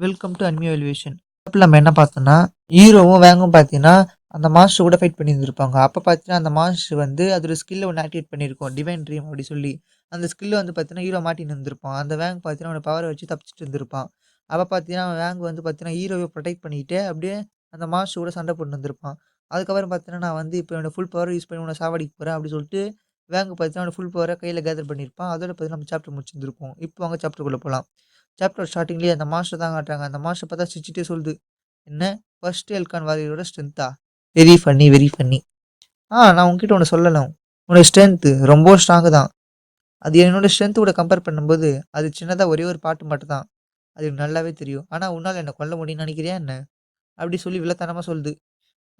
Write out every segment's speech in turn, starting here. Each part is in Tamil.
வெல்கம் டு அன்மியோ எலிவேஷன் அப்போ நம்ம என்ன பார்த்தோம்னா ஹீரோவும் வேங்கும் பார்த்தீங்கன்னா அந்த மாஸ்டர் கூட ஃபைட் பண்ணி இருந்திருப்பாங்க அப்போ பார்த்தீங்கன்னா அந்த மாஸ்டர் வந்து அதோட ஸ்கில்லை ஒன்று ஆக்டிவேட் பண்ணியிருக்கோம். டிவைன் ட்ரீம் அப்படி சொல்லி. அந்த ஸ்கில்லு வந்து பார்த்தீங்கன்னா ஹீரோ மாட்டின்னு இருந்திருப்பான். அந்த வேங் பார்த்தீங்கன்னா அவனை பவரை வச்சு தப்பிச்சிட்டு இருந்திருப்பான். அப்போ பார்த்தீங்கன்னா வேங் வந்து பார்த்தீங்கன்னா ஹீரோவை ப்ரொடெக்ட் பண்ணிட்டு அப்படியே அந்த மாஸ்டர் கூட சண்டை போட்டு இருந்திருப்பான். அதுக்கப்புறம் பார்த்தீங்கன்னா நான் வந்து இப்போ என்னோட ஃபுல் பவர் யூஸ் பண்ணி உன்னை சாவடிக்க போகிறேன் அப்படி சொல்லிட்டு வேங்கு பார்த்தீங்கன்னா அவனோட ஃபுல் பவரை கையில் கேதர் பண்ணியிருப்பான். அதோட பார்த்தீங்கன்னா நம்ம சாப்டர் முடிச்சிருந்துருப்போம். இப்போ அவங்க சாப்டருக்குள்ளே போகலாம் சாப்டர் ஸ்டார்டிங்லேயே அந்த மாஸ்டர் தான் காட்டுறாங்க. அந்த மாஸ்டர் பார்த்தா சிரிச்சுட்டே சொல்லுது என்ன? ஃபர்ஸ்ட் எல்கான் வாரியரோட ஸ்ட்ரென்த்தா வெரி ஃபன்னி வெரி ஃபன்னி ஆ நான் உங்ககிட்ட ஒன்று சொல்லலாம் உன்னோட ஸ்ட்ரென்த்து ரொம்ப ஸ்ட்ராங்கு தான். அது என்னோட ஸ்ட்ரென்த்தோட கம்பேர் பண்ணும்போது அது சின்னதாக ஒரே ஒரு பாட்டு மட்டும் தான் அது எனக்கு நல்லாவே தெரியும். ஆனால் உன்னால் என்னை கொல்ல முடியும்னு நினைக்கிறியா என்ன? அப்படி சொல்லி விளத்தனமாக சொல்லுது.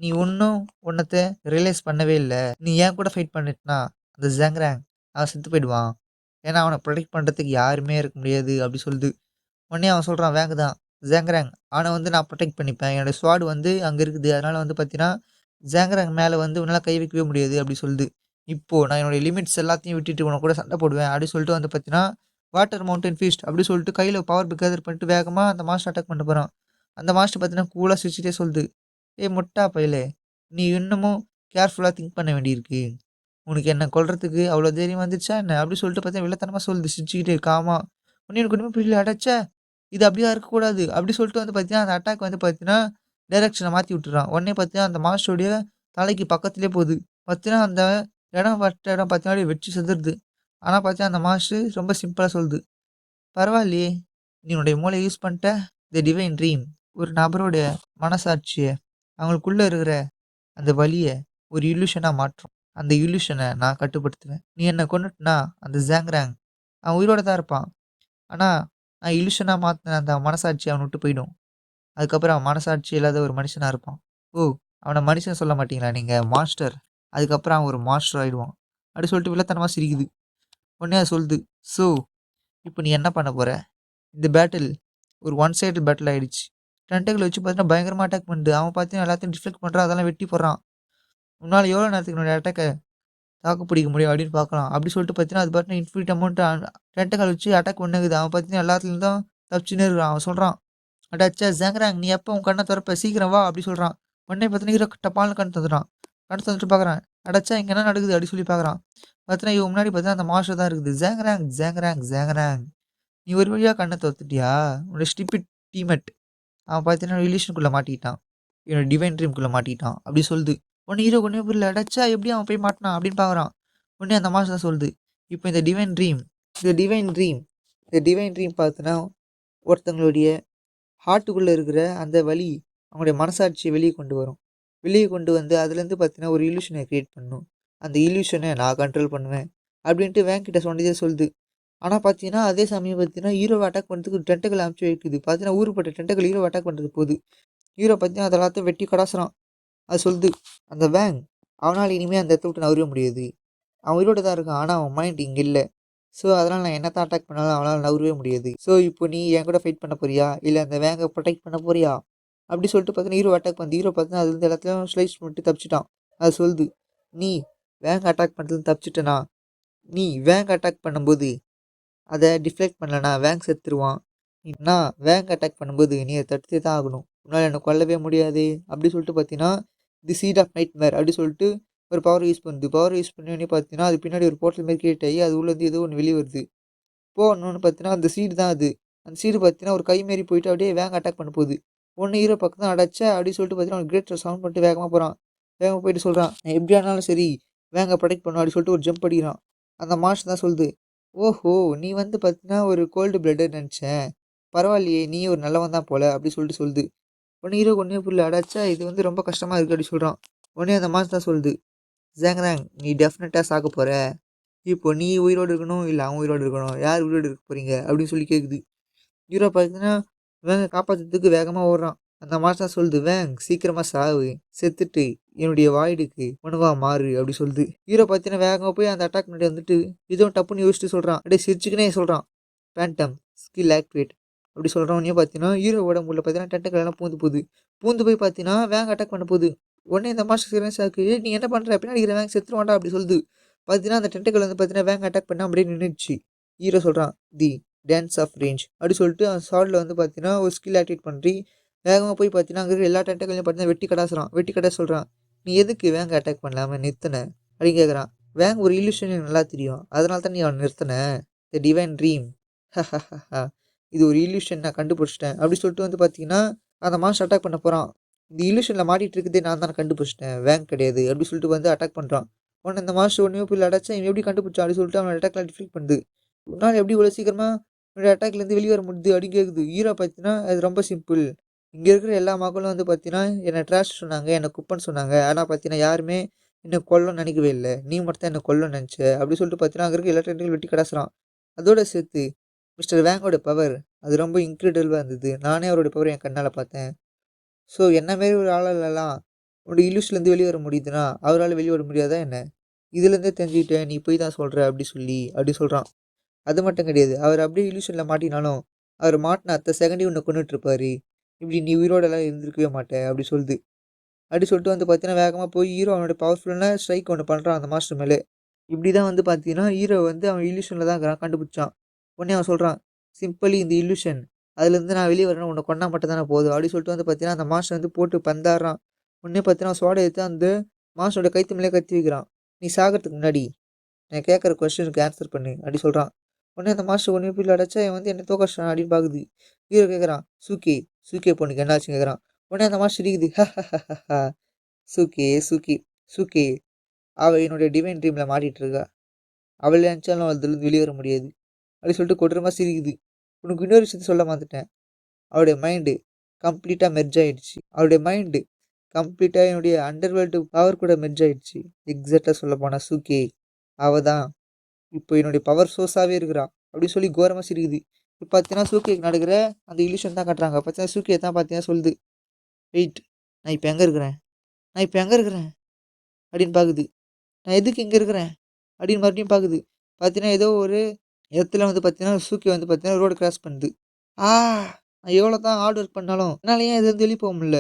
நீ ஒன்றும் உன்னத்தை ரியலைஸ் பண்ணவே இல்லை. நீ ஏன் கூட ஃபைட் பண்ணிட்டுனா? அந்த ஜாங்ராங் அவன் செத்து போயிடுவான். ஏன்னா அவனை ப்ரொடெக்ட் பண்ணுறதுக்கு யாருமே இருக்க முடியாது அப்படி சொல்லுது. உடனே அவன் சொல்கிறான் வேங்க தான். ஜேங்கரேங் ஆனால் வந்து நான் ப்ரொடெக்ட் பண்ணிப்பேன். என்னோடய ஸ்வாடு வந்து அங்கே இருக்குது. அதனால் வந்து பார்த்தீங்கன்னா ஜேங்கரேங் மேலே வந்து உன்னால் கை வைக்கவே முடியாது அப்படி சொல்லுது. இப்போது நான் என்னுடைய லிமிட்ஸ் எல்லாத்தையும் விட்டுட்டு உனக்கு கூட சண்டை போடுவேன். அப்படின்னு சொல்லிட்டு வந்து பார்த்தீங்கன்னா வாட்டர் மவுண்டன் ஃபீஸ்ட் அப்படி சொல்லிட்டு கையில் பவர் பிகேதர் பண்ணிட்டு வேகமாக அந்த மாஸ்டர் அட்டாக் பண்ண போகிறான் அந்த மாஸ்டர் பார்த்தீங்கன்னா கூலாக சிரிச்சிட்டே சொல்லுது. ஏய் முட்டா பையலே நீ இன்னமும் கேர்ஃபுல்லாக திங்க் பண்ண வேண்டியிருக்கு. உனக்கு என்ன கொல்றதுக்கு அவ்வளோ தைரியம் வந்துச்சா என்ன? அப்படி சொல்லிட்டு பார்த்தா வில்லத்தனமாக சொல்லுது. சிரிச்சுக்கிட்டே இருக்காமா உன்னை எனக்கு ஒன்றுமே புரியல அடைச்சா இது அப்படியே இருக்கக்கூடாது. அப்படி சொல்லிட்டு வந்து பார்த்தீங்கன்னா அந்த அட்டாக் வந்து பார்த்தீங்கன்னா டைரக்ஷனை மாற்றி விட்டுறான். உடனே பார்த்தீங்கன்னா அந்த மாஸ்டருடைய தலைக்கு பக்கத்துலேயே போகுது. பார்த்தீங்கன்னா அந்த இடம் பட்ட இடம் பார்த்தீங்கன்னா வெற்றி செதுருது. ஆனால் பார்த்தீங்கன்னா அந்த மாஸ்டர் ரொம்ப சிம்பிளாக சொல்லுது. பரவாயில்லையே நீ உன்னுடைய மூளை யூஸ் பண்ணிட்ட. த டிவைன் ட்ரீம் ஒரு நபரோட மனசாட்சியை அவங்களுக்குள்ளே இருக்கிற அந்த வழியை ஒரு இல்யூஷனாக மாற்றும். அந்த இல்யூஷனை நான் கட்டுப்படுத்துவேன். நீ என்னை கொண்டுட்டுனா அந்த ஜாங்ராங் அவன் உயிரோட தான் இருப்பான். ஆனால் நான் இலுஷனாக மாற்றின அந்த மனசாட்சி அவனை விட்டு போயிடும். அதுக்கப்புறம் அவன் மனசாட்சி இல்லாத ஒரு மனுஷனாக இருப்பான். ஓ அவனை மனுஷன் சொல்ல மாட்டீங்களா நீங்கள் மாஸ்டர். அதுக்கப்புறம் அவன் ஒரு மாஸ்டர் ஆகிடுவான் அப்படி சொல்லிட்டு வில்லத்தனமாக சிரிக்குது. உடனே அது சொல்லுது ஸோ இப்போ நீ என்ன பண்ண போகிற இந்த பேட்டில் ஒரு ஒன் சைடு பேட்டில் ஆகிடுச்சு டென்டக்கில் வச்சு பார்த்தீங்கன்னா பயங்கரமாக அட்டாக் பண்ணுது. அவன் பார்த்தீங்கன்னா எல்லாத்தையும் டிஃப்ளெக்ட் பண்ணுறான் அதெல்லாம் வெட்டி போடுறான். உன்னால் எவ்வளோ நேரத்துக்கு என்னோட அட்டாக்கை தாக்கு பிடிக்க முடியும் அப்படின்னு பார்க்கலாம். அப்படி சொல்லிட்டு பார்த்தீங்கன்னா அது பார்த்தீங்கன்னா இன்ஃபினிட் அமௌண்ட் டென்டக்கால் வச்சு அட்டாக் பண்ணுகுது அவன் பார்த்தீங்கன்னா எல்லாத்துலேயும் தான் தப்பிச்சுன்னு இருக்கிறான் அவன் சொல்கிறான் அடாச்சா ஜாங்கிறாங்க நீ எப்போ உன் கண்ணை திறப்ப? சீக்கிரம் வா அப்படி சொல்கிறான் உடனே பார்த்தீங்கன்னா ஹீரோ டப்பால்னு கண் தந்துடுறான் கண் தந்துட்டு பார்க்குறான் அடைச்சா இங்கே என்ன நடக்குது? அப்படி சொல்லி பார்க்குறான். பார்த்தீங்கன்னா இவன் முன்னாடி பார்த்தீங்கன்னா அந்த மாஸ்டர் தான் இருக்குது. ஜாங்கிறாங் ஜேங்கராங் ஜேங்கராங் நீ ஒரு வழியாக கண்ணை தோத்துட்டியா உன்னோட ஸ்டிப்பிட் டீமெட் அவன் பார்த்தீங்கன்னா ரிலேஷனுக்குள்ளே மாட்டிக்கிட்டான். என்னோட டிவைன் ட்ரீம்குள்ளே மாட்டிக்கிட்டான். அப்படி சொல்லுது. உடனே ஹீரோ ஒன்றே புரியல அடைச்சா எப்படி அவன் போய் மாட்டினான் அப்படின்னு பார்க்குறான். உடனே அந்த மாஸ்டர் தான் சொல்லுது இப்போ இந்த டிவைன் ட்ரீம் இந்த டிவைன் ட்ரீம் இந்த டிவைன் ட்ரீம் பார்த்தீங்கன்னா ஒருத்தங்களுடைய ஹார்ட்டுக்குள்ளே இருக்கிற அந்த வழி அவங்களுடைய மனசாட்சியை வெளியே கொண்டு வரும். வெளியே கொண்டு வந்து அதுலேருந்து பார்த்தீங்கன்னா ஒரு இல்யூஷனை க்ரியேட் பண்ணும். அந்த இல்யூஷனை நான் கண்ட்ரோல் பண்ணுவேன் அப்படின்ட்டு வேங்கிட்ட சொன்னதே சொல்லுது. ஆனால் பார்த்தீங்கன்னா அதே சமயம் பார்த்தீங்கன்னா ஹீரோவை அட்டாக் பண்ணுறதுக்கு டென்ட்டுகள் அமைச்சு வைக்குது. பார்த்தீங்கன்னா ஊருப்பட்ட டென்ட்டுகள் ஹீரோ அட்டாக் பண்ணுறது போகுது. ஹீரோ பார்த்தீங்கன்னா அதெல்லாத்தையும் வெட்டி கடாசுறான். அது சொல்லுது அந்த வேங் அவனால் இனிமேல் அந்த இடத்த விட்டு நவர முடியாது. அவன் உயிரோட தான் இருக்கான் ஆனால் அவன் மைண்ட் இங்கே இல்லை. ஸோ அதனால் நான் என்னத்தான் அட்டாக் பண்ணாலும் அவனால் நவரவே முடியாது. ஸோ இப்போ நீ என் கூட ஃபைட் பண்ண போறியா? இல்லை அந்த வேங்கை ப்ரொடெக்ட் பண்ண போறியா? அப்படி சொல்லிட்டு பார்த்தீங்கன்னா ஹீரோ அட்டாக் பண்ணி ஹீரோ பார்த்தீங்கன்னா அதுலேருந்து எல்லாத்தையும் ஸ்லைஸ் பண்ணிட்டு தப்பிச்சிட்டான். அது சொல்லுது நீ வேங்க அட்டாக் பண்ணுறது தப்பிச்சிட்டனா? நீ வேங் அட்டாக் பண்ணும்போது அதை டிஃப்ளெக்ட் பண்ணலனா வேங் செத்துருவான். நான் வேங் அட்டாக் பண்ணும்போது நீ அதை தடுத்தே தான் ஆகணும். உன்னால் என்னை கொல்லவே முடியாது. அப்படி சொல்லிட்டு பார்த்தீங்கன்னா the seat of nightmare அப்படி சொல்லிட்டு ஒரு பவர் யூஸ் பண்ணுது. பவர் யூஸ் பண்ணி பார்த்தீங்கன்னா அது பின்னாடி ஒரு போர்ட்டல் மாதிரி கிரியேட் ஆகி அது உள்ளேருந்து ஏதோ ஒன்று வெளியே வருது. போகணுன்னு பார்த்தீங்கன்னா அந்த சீடு தான் அது. அந்த சீடு பார்த்தீங்கன்னா ஒரு கை மாரி போயிட்டு அப்படியே வேங்க அட்டாக் பண்ண போகுது. ஒன்று ஹீரோ பக்கம் தான் அடைச்சா அப்படின்னு சொல்லிட்டு பார்த்தீங்கன்னா ஒரு கிரேட் சவுண்ட் பண்ணிட்டு வேகமாக போகிறான் வேகமாக போயிட்டு சொல்கிறான் நான் எப்படி ஆனாலும் சரி வேங்க ப்ரொடெக்ட் பண்ணும் அப்படின்னு சொல்லிட்டு ஒரு ஜம்ப் அடிக்கிறான். அந்த மாஸ்டர் தான் சொல்லுது ஓஹோ நீ வந்து பார்த்தீங்கன்னா ஒரு கோல்டு பிளட்டர் நினச்சேன். பரவாயில்லையே நீ ஒரு நல்லவன் தான் போல அப்படின்னு சொல்லிட்டு சொல்லுது. உடனே ஹீரோ ஒன்றே புரியல அடைச்சா இது வந்து ரொம்ப கஷ்டமாக இருக்குது அப்படி சொல்கிறான் உடனே அந்த மாஸ்டர் தான் சொல்லுது ஜாங்ராங் நீ டெஃபினட்டாக சாக்க போகிற இப்போ நீ உயிரோடு இருக்கணும் இல்லை அவன் உயிரோடு இருக்கணும் யார் உயிரோடு இருக்க போகிறீங்க அப்படின்னு சொல்லி கேட்குது ஹீரோ பார்த்தீங்கன்னா வேங்க காப்பாற்றுறதுக்கு வேகமாக ஓடுறான். அந்த மாஸ்டர் சொல்லுது வேங் சீக்கிரமாக சாவு செத்துட்டு என்னுடைய வாயிடுக்கு உணவாக மாறு அப்படி சொல்லுது. ஹீரோ பார்த்தீங்கன்னா வேகமாக போய் அந்த அட்டாக் முன்னாடி வந்துட்டு இதுவும் டப்புன்னு யோசிச்சுட்டு சொல்கிறான் அப்படியே சிரிச்சுக்கினே சொல்கிறான் பேண்டம் ஸ்கில் ஆக்டிவேட் அப்படி சொல்கிறவனே பார்த்தீங்கன்னா ஹீரோவோட முள்ள பார்த்தீங்கன்னா டென்டக்கல் எல்லாம் பூந்து போகுது. பூந்து போய் பார்த்தீங்கன்னா வேங்க அட்டாக் பண்ண போகுது. உடனே இந்த மாஸ்டர் சீரியஸ் ஆக்கு நீ என்ன பண்ணுற அப்படின்னா இருக்கிற வேங்க செத்துருவாண்டா அப்படி சொல்லுது. பார்த்தீங்கன்னா அந்த டென்டக்கல் வந்து பார்த்தீங்கன்னா வேங்க அட்டாக் பண்ண அப்படியே நின்றுச்சு ஹீரோ சொல்கிறான் தி டான்ஸ் ஆஃப் ரேஞ்ச் அப்படி சொல்லிட்டு அந்த ஷார்ட்டில் வந்து பார்த்தீங்கன்னா ஒரு ஸ்கில் ஆக்டிவேட் பண்ணி வேகமாக போய் பார்த்தீங்கன்னா அங்கே இருக்கிற எல்லா டென்டக்களையும் பார்த்தீங்கன்னா வெட்டி கடாசுறான். வெட்டி கடை சொல்கிறான் நீ எதுக்கு வேங்க அட்டாக் பண்ணலாமல் நிறுத்தின? அப்படின்னு கேட்குறான் வேங்க ஒரு இல்லுஷன் எனக்கு நல்லா தெரியும். அதனால தான் நீ அவன் நிறுத்தின. த டிவைன் ட்ரீம் இது ஒரு இல்யூஷன் நான் கண்டுபிடிச்சிட்டேன். அப்படி சொல்லிட்டு வந்து பார்த்தீங்கன்னா அந்த மாஸ்டர் அட்டாக் பண்ண போகிறான் இந்த இல்யூஷனில் மாட்டிகிட்டு இருக்குதே நான் தான் கண்டுபிடிச்சிட்டேன். வேங் கிடையாது. அப்படி சொல்லிட்டு வந்து அட்டாக் பண்ணுறான் உடனே இந்த மாஸ்டர் உடனே போய் அடைச்சா இவன் எப்படி கண்டுபிடிச்சான் அப்படி சொல்லிட்டு அவன் அட்டாக்ல டிஃபீட் பண்ணுது. உன்னால் எப்படி இவ்வளோ சீக்கிரமாக என்னோடய அட்டாக்லேருந்து வெளியே வர முடியுது அப்படி கேட்குது ஹீரோ பார்த்தீங்கன்னா அது ரொம்ப சிம்பிள் இங்கே இருக்கிற எல்லா மக்களும் வந்து பார்த்தீங்கன்னா என்னை ட்ராஷ் சொன்னாங்க என்னை குப்பன்னு சொன்னாங்க. ஆனால் பார்த்தீங்கன்னா யாருமே என்னை கொல்லணும்னு நினைக்கவே இல்லை. நீ மட்டும் தான் என்னை கொல்லணும்னு நினச்ச. அப்படி சொல்லிட்டு பார்த்தீங்கன்னா அங்கே இருக்க எல்லா ட்ரெண்டையும் வெட்டி கடாசுறான். அதோட சேர்த்து மிஸ்டர் வேங்கோட பவர் அது ரொம்ப இன்க்ரெடிபிளாக இருந்தது. நானே அவரோட பவர் என் கண்ணால் பார்த்தேன். ஸோ என்ன மாரி ஒரு ஆளாலலாம் உன்னோட இலூஸ்லேருந்து வெளியே வர முடியுதுன்னா அவரால் வெளியே வர முடியாதா என்ன? இதுலேருந்தே தெரிஞ்சுக்கிட்டேன் நீ போய் தான் சொல்கிற அப்படி சொல்லி அப்படி சொல்கிறான் அது மட்டும் கிடையாது. அவர் அப்படியே இலூஷனில் மாட்டினாலும் அவர் மாட்டின அத்தை செகண்டே உன்னை கொண்டுட்டு இப்படி நீ உயிரோடலாம் இருந்திருக்கவே மாட்டேன் அப்படி சொல்லுது. அப்படி சொல்லிட்டு வந்து பார்த்தீங்கன்னா வேகமாக போய் ஹீரோ அவனோட பவர்ஃபுல்லான ஸ்ட்ரைக் ஒன்று பண்ணுறான் அந்த மாஸ்டர் மேலே. இப்படி தான் வந்து பார்த்தீங்கன்னா ஹீரோ வந்து அவன் இலூஷனில் தான் இருக்கிறான் கண்டுபிடிச்சான். உடனே அவன் சொல்கிறான் சிம்பிளி இந்த இல்லுஷன் அதுலேருந்து நான் வெளியே வரணும் உன்னை கொண்டா மட்டும் தானே போதும் அப்படின்னு சொல்லிட்டு வந்து பார்த்தீங்கன்னா அந்த மாஸ்டர் வந்து போட்டு பந்தாடுறான். உடனே பார்த்தீங்கன்னா சோடை எடுத்து அந்த மாஸ்டரோட கைத்து மேலே கத்தி வைக்கிறான். நீ சாகிறதுக்கு முன்னாடி நான் கேட்குற கொஸ்டினுக்கு ஆன்சர் பண்ணு அப்படி சொல்கிறான் உடனே அந்த மாஸ்டர் ஒன்றே பிள்ளை அடைச்சா இவன் வந்து என்ன தோக்கடிச்சான் அப்படின்னு பார்க்குது ஹீரோ கேட்குறான் சூக்கே சூக்கே பொண்ணுக்கு என்னாச்சுன்னு கேட்குறான் உடனே அந்த மாஸ்டர் இருக்குது சூக்கே சூக்கி சூக்கே அவள் என்னுடைய டிவைன் ட்ரீமில் மாட்டிகிட்டு இருக்கா. அவள் நினச்சாலும் அதுலேருந்து வெளியே வர முடியாது. அப்படி சொல்லிட்டு கொடூரமாக சிரிக்குது. உனக்கு இன்னொரு விஷயத்த சொல்ல மாட்டேன் அவருடைய மைண்டு கம்ப்ளீட்டாக மெர்ஜ் ஆகிடுச்சு அவருடைய மைண்டு கம்ப்ளீட்டாக என்னுடைய அண்டர்வேல்டு பவர் கூட மெர்ஜ் ஆகிடுச்சு எக்ஸாக்டாக சொல்ல போனால் சூக்கே அவள் தான். இப்போ என்னுடைய பவர் சோர்ஸாகவே இருக்கிறா. அப்படின்னு சொல்லி கோரமாக சிரிக்குது. இப்போ பார்த்தீங்கன்னா சூக்கேக்கு நடக்கிற அந்த இலிஷன் தான் கட்டுறாங்க. பார்த்தீங்கன்னா சூக்கே தான் பார்த்தீங்கன்னா சொல்லுது. வெயிட் நான் இப்போ எங்கே இருக்கிறேன்? நான் இப்போ எங்கே இருக்கிறேன்? அப்படின்னு பார்க்குது நான் எதுக்கு இங்கே இருக்கிறேன்? அப்படின்னு மறுபடியும் பார்க்குது பார்த்தீங்கன்னா ஏதோ ஒரு இடத்துல வந்து பார்த்தீங்கன்னா சூக்கி வந்து பார்த்தீங்கன்னா ரோடு கிராஸ் பண்ணுது. ஆ நான் எவ்வளோ தான் ஹார்ட் ஒர்க் பண்ணாலும் என்னால் ஏன் இதுலேருந்து வெளியே போக முடியல?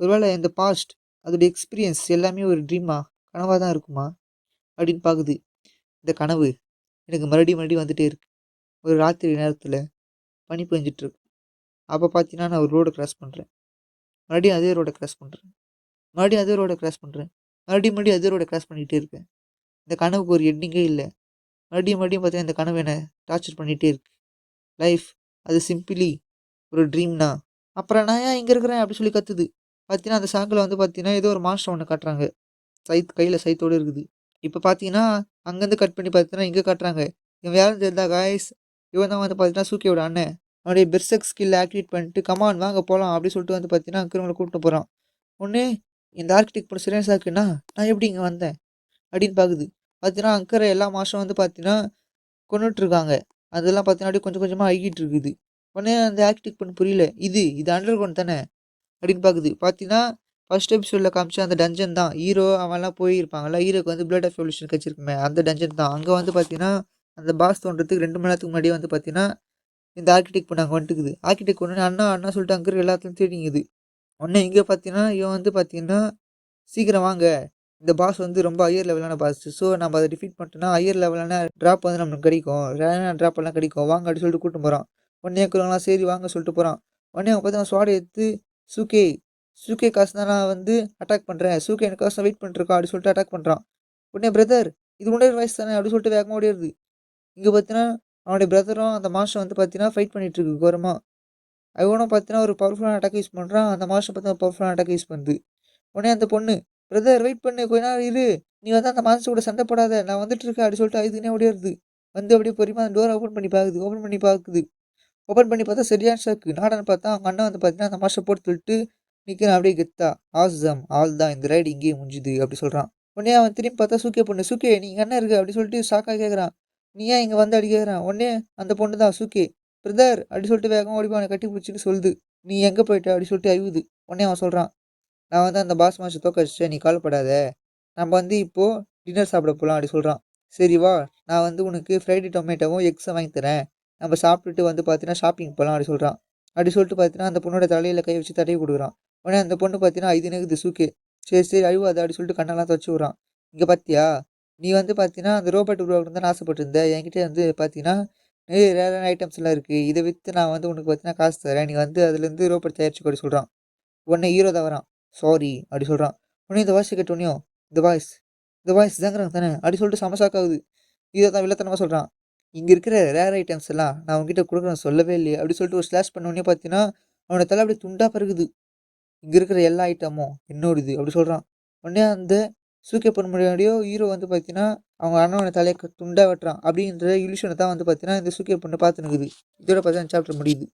ஒருவேளை இந்த பாஸ்ட் அதோடைய எக்ஸ்பீரியன்ஸ் எல்லாமே ஒரு ட்ரீமா கனவாக தான் இருக்குமா? அப்படின்னு பார்க்குது இந்த கனவு எனக்கு மறுபடியும் மறுபடியும் வந்துகிட்டே இருக்கு. ஒரு ராத்திரி நேரத்தில் பனி பெஞ்சிட்ருக்கு அப்போ பார்த்தீங்கன்னா நான் ஒரு ரோடை கிராஸ் பண்ணுறேன் மறுபடியும் அதே ரோடை கிராஸ் பண்ணுறேன் மறுபடியும் அதே ரோடை கிராஸ் பண்ணுறேன் மறுபடியும் மறுபடியும் அதே ரோடை கிராஸ் பண்ணிகிட்டே இருக்கேன். இந்த கனவுக்கு ஒரு எண்டிங்கே இல்லை. மறுபடியும் மறுபடியும் பார்த்தீங்கன்னா இந்த கனவு என்னை டார்ச்சர் பண்ணிகிட்டே இருக்கு. லைஃப் அது சிம்பிளி ஒரு ட்ரீம்னா அப்புறம் நான் ஏன் இங்கே இருக்கிறேன் அப்படின்னு சொல்லி கத்துது. பார்த்தீங்கன்னா அந்த சாங்கில் வந்து பார்த்தீங்கன்னா ஏதோ ஒரு மாஸ்டர் ஒன்று காட்டுறாங்க. சைத் கையில் சைத்தோடு இருக்குது. இப்போ பார்த்தீங்கன்னா அங்கேருந்து கட் பண்ணி பார்த்தீங்கன்னா இங்கே காட்டுறாங்க. இவன் யாரும் தெரிந்தா காய்ஸ் இவன் தான் வந்து பார்த்தீங்கன்னா சூக்கியோட அண்ணன். அவனுடைய பெர்செக் ஸ்கில் ஆக்டிவேட் பண்ணிட்டு கமான் வாங்க போகலாம் அப்படின்னு சொல்லிட்டு வந்து பார்த்தீங்கன்னா அங்கிருவங்களை கூப்பிட்டு போகிறான் ஒன்று இந்த ஆர்கிடெக்ட் பண்ண சரியான சாக்குன்னா நான் எப்படி இங்கே வந்தேன்? அப்படின்னு பார்க்குது பார்த்தீங்கன்னா அக்கறை எல்லா மாதம் வந்து பார்த்தீங்கன்னா கொண்டுட்ருக்காங்க. அதெல்லாம் பார்த்தீங்கன்னா அப்படியே கொஞ்சம் கொஞ்சமாக அழுகிட்டு இருக்குது உடனே அந்த ஆக்டிக் பண்ண புரியல. இது இது அண்டர் கிரவுண்ட் தானே அப்படின்னு பார்க்குது பார்த்தீங்கன்னா ஃபர்ஸ்ட் எபிசோடில் காமிச்ச அந்த டஞ்சன் தான். ஹீரோ அவன்லாம் போயிருப்பாங்கல்ல ஹீரோக்கு வந்து பிளட் ஆஃப் ரெவல்யூஷன் கச்சிருக்குமே அந்த டஞ்சன் தான். அங்கே வந்து பார்த்தீங்கன்னா அந்த பாஸ் தோன்றதுக்கு ரெண்டு மணி நேரத்துக்கு முன்னாடியே வந்து பார்த்தீங்கன்னா இந்த ஆர்கிடெக்ட் பண்ண அங்கே வந்துட்டுக்குது ஆர்கிடெக்ட் ஒன்று அண்ணா அண்ணா சொல்லிட்டு அங்கே எல்லாத்துலையும் தேடிங்குது. உடனே இங்கே பார்த்தீங்கன்னா இவன் வந்து பார்த்தீங்கன்னா சீக்கிரம் வாங்க. இந்த பாஸ் வந்து ரொம்ப ஹையர் லெவலான பாஸ் ஸோ நம்ம அதை டிஃபீட் பண்ணிட்டோம்னா ஹையர் லெவலான ட்ராப் வந்து நமக்கு கிடைக்கும். ரேனான ட்ராப் எல்லாம் கிடைக்கும். வாங்க அப்படி சொல்லிட்டு கூட்டு போகிறான் உடனே இருக்கிறவங்களாம் சரி வாங்க சொல்லிட்டு போகிறான் உடனே அவங்க பார்த்தீங்கன்னா சுவாடை எடுத்து சுகே சுகே காசு தான் நான் வந்து அட்டாக் பண்ணுறேன் சுகே எனக்கு காசு வெயிட் பண்ணிருக்கா அப்படி சொல்லிட்டு அட்டாக் பண்ணுறான் உடனே பிரதர் இது முன்னாடி வயசு தானே? அப்படி சொல்லிட்டு வேகமாக ஓடிடுது. இங்கே பார்த்தீங்கன்னா அவனுடைய பிரதரும் அந்த மாஸ்டர் வந்து பார்த்தீங்கன்னா ஃபைட் பண்ணிட்டு இருக்கு கோரமாக அவனும் பார்த்தீங்கன்னா ஒரு பவர்ஃபுல்லான அட்டாக் யூஸ் பண்ணுறான் அந்த மாஸ்டர் பார்த்தீங்கன்னா பவர்ஃபுல்லான அட்டாக் யூஸ் பண்ணுது. உடனே அந்த பொண்ணு பிரதர் வெயிட் பண்ணு கொஞ்ச நேரம் இரு. நீ வந்து அந்த மாஸ்டர் கூட சண்டை போடாத. நான் வந்துட்டு இருக்கேன் அப்படி சொல்லிட்டு அதுக்குன்னே ஓடிடுது வந்து அப்படியே பொறுமையாக அந்த டோரை ஓப்பன் பண்ணி பார்க்குது ஓப்பன் பண்ணி பார்க்குது ஓப்பன் பண்ணி பார்த்தா சரியான ஷாக்கு நாடான்னு பார்த்தா அவங்க அண்ணன் வந்து பார்த்தீங்கன்னா அந்த மாஸ்டர் போட்டு சொல்லிட்டு நிற்கிறேன் அப்படியே கெத்தா. ஆசம் ஆல் தான். இந்த ரைடு இங்கேயே முடிஞ்சுது அப்படி சொல்கிறான் உடனே அவன் திரும்பி பார்த்தா சூக்கே பொண்ணு. சூக்கே நீ இங்கே என்ன இருக்கு அப்படி சொல்லிட்டு ஷாக்காக கேட்குறான் நீ ஏன் இங்கே வந்து அடி கேட்குறான் உடனே அந்த பொண்ணு தான் சூக்கே. பிரதர் அப்படி சொல்லிட்டு வேகமாக ஓடிப்பா அவனை கட்டி பிடிச்சின்னு சொல்லுது. நீ எங்கே போயிட்ட? அப்படி சொல்லிட்டு அழிவுது. உடனே அவன் சொல்கிறான் நான் வந்து அந்த பாஸ் மாஸ்டர் தோக்கடிச்சிட்டேன் நீ கவலைப்படாத. நம்ம வந்து இப்போது டின்னர் சாப்பிட போகலாம் அப்படி சொல்கிறான் சரி வா நான் வந்து உனக்கு ஃப்ரைடே டொமேட்டோவும் எக்ஸும் வாங்கி தரேன். நம்ம சாப்பிட்டுட்டு வந்து பார்த்தீங்கன்னா ஷாப்பிங் போகலாம் அப்படி சொல்கிறான் அப்படி சொல்லிட்டு பார்த்தீங்கன்னா அந்த பொண்ணோட தலையில் கை வச்சு தடவி கொடுக்குறான். உடனே அந்த பொண்ணு பார்த்தீங்கன்னா இது நெகுது சூக்கே. சரி சரி அழுவாது அப்படி சொல்லிட்டு கண்ணெல்லாம் துவச்சி விட்றான். இங்கே பார்த்தியா நீ வந்து பார்த்தீங்கன்னா அந்த ரோபோட் உருவாக்கணும் தான் ஆசைப்பட்டிருந்த. என்கிட்ட வந்து பார்த்தீங்கன்னா நிறைய ரேரான ஐட்டம்ஸ்லாம் இருக்குது இதை விற்று நான் வந்து உனக்கு பார்த்தீங்கன்னா காசு தரேன். நீ வந்து அதுலேருந்து ரோபோட் தயாரிச்சு கூட சொல்கிறான் உடனே ஹீரோ தவறான் சாரி அப்படி சொல்கிறான் உடனே இந்த வாய்ஸ் கேட்டோடனையும் இந்த வாய்ஸ் இந்த வாய்ஸ் தாங்கிறாங்க தானே? அப்படி சொல்லிட்டு செம shock ஆகுது. ஹீரோ தான் வில்லத்தனமாக சொல்கிறான் இங்கே இருக்கிற ரேர் ஐட்டம்ஸ் எல்லாம் நான் உங்ககிட்ட கொடுக்குறேன் சொல்லவே இல்லையே அப்படி சொல்லிட்டு ஒரு ஸ்லாஷ் பண்ண உடனே பார்த்தீங்கன்னா அவனோட தலை அப்படியே துண்டாக பருகுது இங்கே இருக்கிற எல்லா ஐட்டமும் என்னோடது அப்படி சொல்கிறான் உடனே அந்த சூக்கே பண்ண முன்னாடியோ ஹீரோ வந்து பார்த்தீங்கன்னா அவங்க அண்ணனோட தலையை துண்டாக வெட்டுறான். அப்படின்ற இல்யூஷனை தான் வந்து பார்த்தீங்கன்னா இந்த சூக்கே பொண்ணு பார்த்துனுக்குது. இதோட பார்த்தீங்கன்னா சாப்டர் முடியுது.